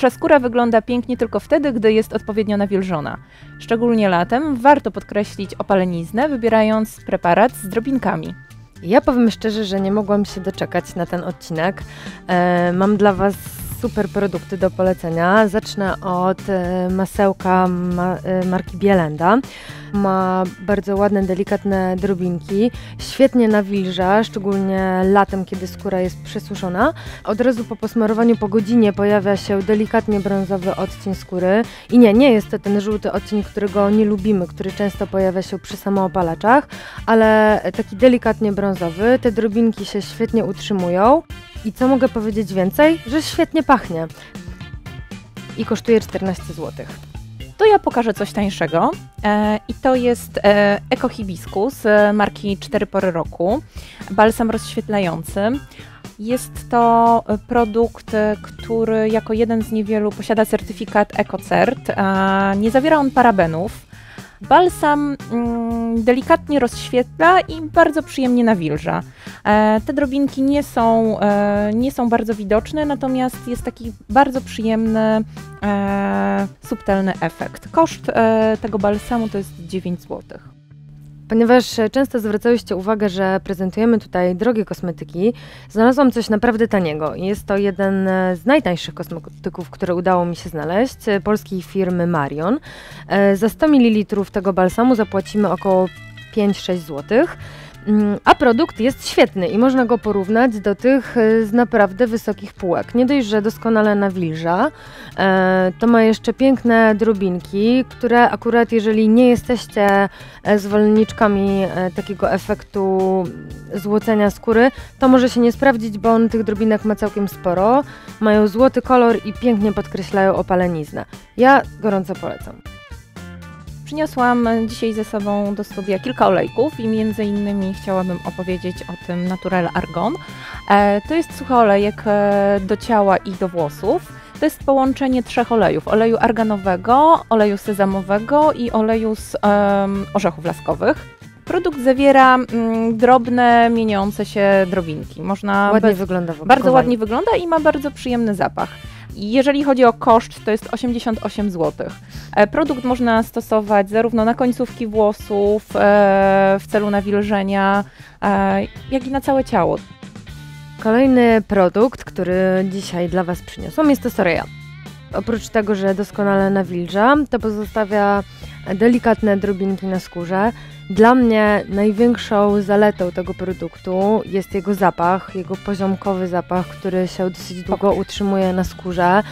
Nasza skóra wygląda pięknie tylko wtedy, gdy jest odpowiednio nawilżona. Szczególnie latem warto podkreślić opaleniznę, wybierając preparat z drobinkami. Ja powiem szczerze, że nie mogłam się doczekać na ten odcinek. E, mam dla Was super produkty do polecenia. Zacznę od e, masełka ma, e, marki Bielenda. Ma bardzo ładne, delikatne drobinki. Świetnie nawilża, szczególnie latem, kiedy skóra jest przesuszona. Od razu po posmarowaniu po godzinie pojawia się delikatnie brązowy odcień skóry. I nie, nie jest to ten żółty odcień, którego nie lubimy, który często pojawia się przy samoopalaczach, ale taki delikatnie brązowy. Te drobinki się świetnie utrzymują. I co mogę powiedzieć więcej? Że świetnie pachnie. I kosztuje 14 zł. To ja pokażę coś tańszego e, i to jest e, Eco Hibiscus e, marki 4 pory roku, balsam rozświetlający. Jest to e, produkt, e, który jako jeden z niewielu posiada certyfikat EcoCert. Nie zawiera on parabenów. Balsam mm, delikatnie rozświetla i bardzo przyjemnie nawilża. E, te drobinki nie są, e, nie są bardzo widoczne, natomiast jest taki bardzo przyjemny, e, subtelny efekt. Koszt tego balsamu to jest 9 złotych. Ponieważ e, często zwracałyście uwagę, że prezentujemy tutaj drogie kosmetyki, znalazłam coś naprawdę taniego. Jest to jeden e, z najtańszych kosmetyków, które udało mi się znaleźć, e, polskiej firmy Marion. Za 100 ml tego balsamu zapłacimy około 5-6 złotych. Mm, a produkt jest świetny i można go porównać do tych e, z naprawdę wysokich półek. Nie dość, że doskonale nawilża, e, to ma jeszcze piękne drobinki, które akurat jeżeli nie jesteście e, zwolenniczkami takiego efektu złocenia skóry, to może się nie sprawdzić, bo on tych drobinek ma całkiem sporo. Mają złoty kolor i pięknie podkreślają opaleniznę. Ja gorąco polecam. Przyniosłam dzisiaj ze sobą do studia kilka olejków i między innymi chciałabym opowiedzieć o tym Natural Argon. E, to jest suchy olejek e, do ciała i do włosów. To jest połączenie trzech olejów: oleju arganowego, oleju sezamowego i oleju z um, orzechów laskowych. Produkt zawiera mm, drobne, mieniące się drobinki. Można ładnie bez, wygląda Bardzo ładnie wygląda i ma bardzo przyjemny zapach. Jeżeli chodzi o koszt, to jest 88 zł. E, produkt można stosować zarówno na końcówki włosów e, w celu nawilżenia, e, jak i na całe ciało. Kolejny produkt, który dzisiaj dla Was przyniosłam, jest to Soraya. Oprócz tego, że doskonale nawilża, to pozostawia delikatne drobinki na skórze. Dla mnie największą zaletą tego produktu jest jego zapach, jego poziomkowy zapach, który się dosyć długo utrzymuje na skórze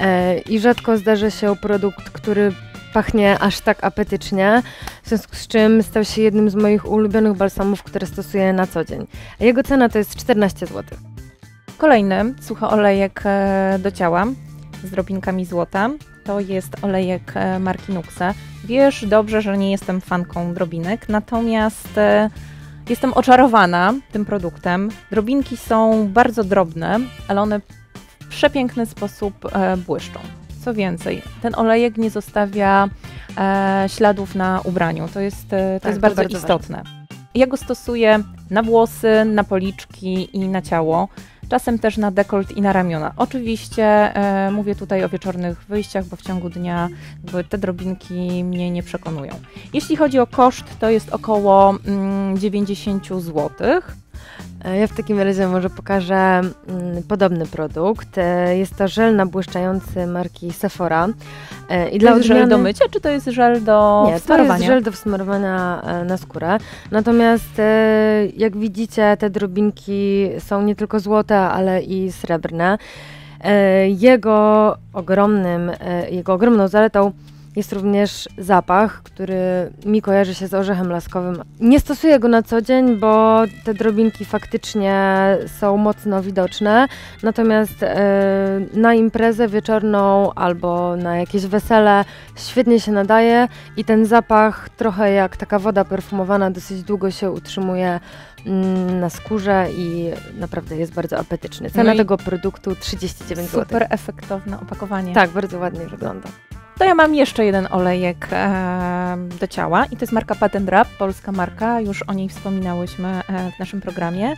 e, i rzadko zdarza się produkt, który pachnie aż tak apetycznie, w związku z czym stał się jednym z moich ulubionych balsamów, które stosuję na co dzień. Jego cena to jest 14 zł. Kolejny suchy olejek e, do ciała z drobinkami złota to jest olejek e, marki Nuxe. Wiesz dobrze, że nie jestem fanką drobinek, natomiast e, jestem oczarowana tym produktem. Drobinki są bardzo drobne, ale one w przepiękny sposób e, błyszczą. Co więcej, ten olejek nie zostawia śladów na ubraniu. To jest, to tak, jest bardzo, bardzo istotne. Ważne. Ja go stosuję na włosy, na policzki i na ciało czasem też na dekolt i na ramiona. Oczywiście e, mówię tutaj o wieczornych wyjściach, bo w ciągu dnia te drobinki mnie nie przekonują. Jeśli chodzi o koszt, to jest około mm, 90 złotych. E, ja w takim razie może pokażę mm, podobny produkt. E, jest to żel nabłyszczający marki Sephora. E, I dla to jest odmiany... żel do mycia, czy to jest żel do Nie, to jest żel do wsmarowania na skórę. Natomiast jak widzicie, te drobinki są nie tylko złote, ale i srebrne. Jego ogromnym, jego ogromną zaletą jest również zapach, który mi kojarzy się z orzechem laskowym. Nie stosuję go na co dzień, bo te drobinki faktycznie są mocno widoczne. Natomiast e, na imprezę wieczorną albo na jakieś wesele świetnie się nadaje i ten zapach, trochę jak taka woda perfumowana, dosyć długo się utrzymuje mm, na skórze i naprawdę jest bardzo apetyczny. Cena no tego produktu 39 zł. Super efektowne opakowanie. Tak, bardzo ładnie wygląda. To ja mam jeszcze jeden olejek e, do ciała i to jest marka Patent Wrap, polska marka, już o niej wspominałyśmy e, w naszym programie.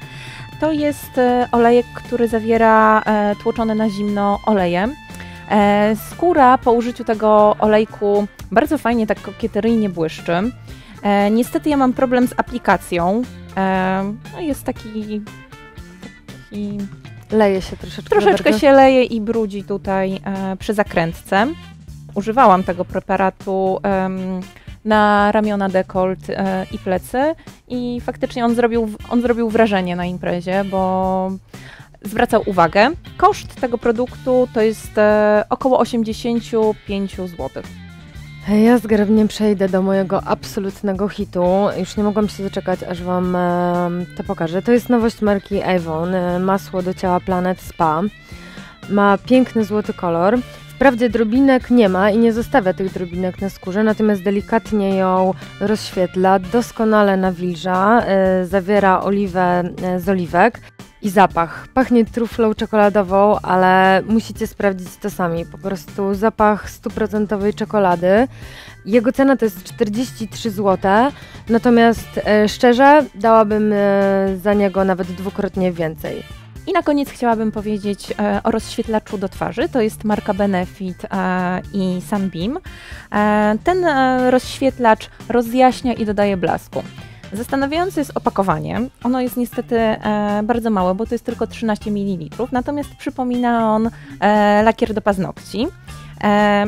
To jest e, olejek, który zawiera e, tłoczone na zimno oleje. E, skóra po użyciu tego olejku bardzo fajnie, tak kokieteryjnie błyszczy. E, niestety ja mam problem z aplikacją. E, no jest taki, taki Leje się troszeczkę. Troszeczkę się leje i brudzi tutaj przy zakrętce. Używałam tego preparatu na ramiona, dekolt e, i plecy i faktycznie on zrobił, on zrobił wrażenie na imprezie, bo zwracał uwagę. Koszt tego produktu to jest e, około 85 zł. Ja zgrabnie przejdę do mojego absolutnego hitu. Już nie mogłam się doczekać, aż Wam e, to pokażę. To jest nowość marki Avon, masło do ciała Planet Spa. Ma piękny złoty kolor. Wprawdzie drobinek nie ma i nie zostawia tych drobinek na skórze, natomiast delikatnie ją rozświetla, doskonale nawilża, e, zawiera oliwę e, z oliwek i zapach. Pachnie truflą czekoladową, ale musicie sprawdzić to sami. Po prostu zapach stuprocentowej czekolady. Jego cena to jest 43 zł, natomiast e, szczerze dałabym za niego nawet dwukrotnie więcej. I na koniec chciałabym powiedzieć e, o rozświetlaczu do twarzy. To jest marka Benefit e, i Sunbeam. E, ten rozświetlacz rozjaśnia i dodaje blasku. Zastanawiające jest opakowanie. Ono jest niestety e, bardzo małe, bo to jest tylko 13 ml, natomiast przypomina on e, lakier do paznokci. E,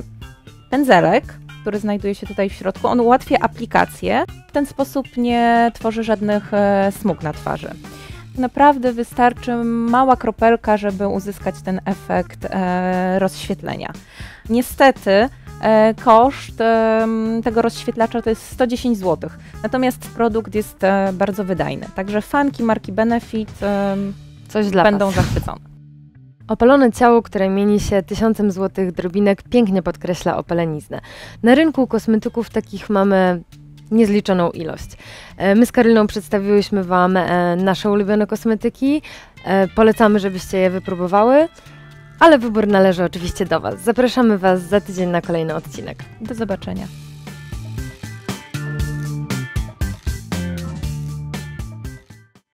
pędzelek, który znajduje się tutaj w środku, on ułatwia aplikację. W ten sposób nie tworzy żadnych e, smug na twarzy. Naprawdę wystarczy mała kropelka, żeby uzyskać ten efekt e, rozświetlenia. Niestety E, koszt tego rozświetlacza to jest 110 zł. Natomiast produkt jest e, bardzo wydajny. Także fanki marki Benefit Coś dla będą was. zachwycone. Opalone ciało, które mieni się tysiącem złotych drobinek, pięknie podkreśla opaleniznę. Na rynku kosmetyków takich mamy niezliczoną ilość. E, my z Karyną przedstawiłyśmy Wam nasze ulubione kosmetyki. Polecamy, żebyście je wypróbowały ale wybór należy oczywiście do Was. Zapraszamy Was za tydzień na kolejny odcinek. Do zobaczenia.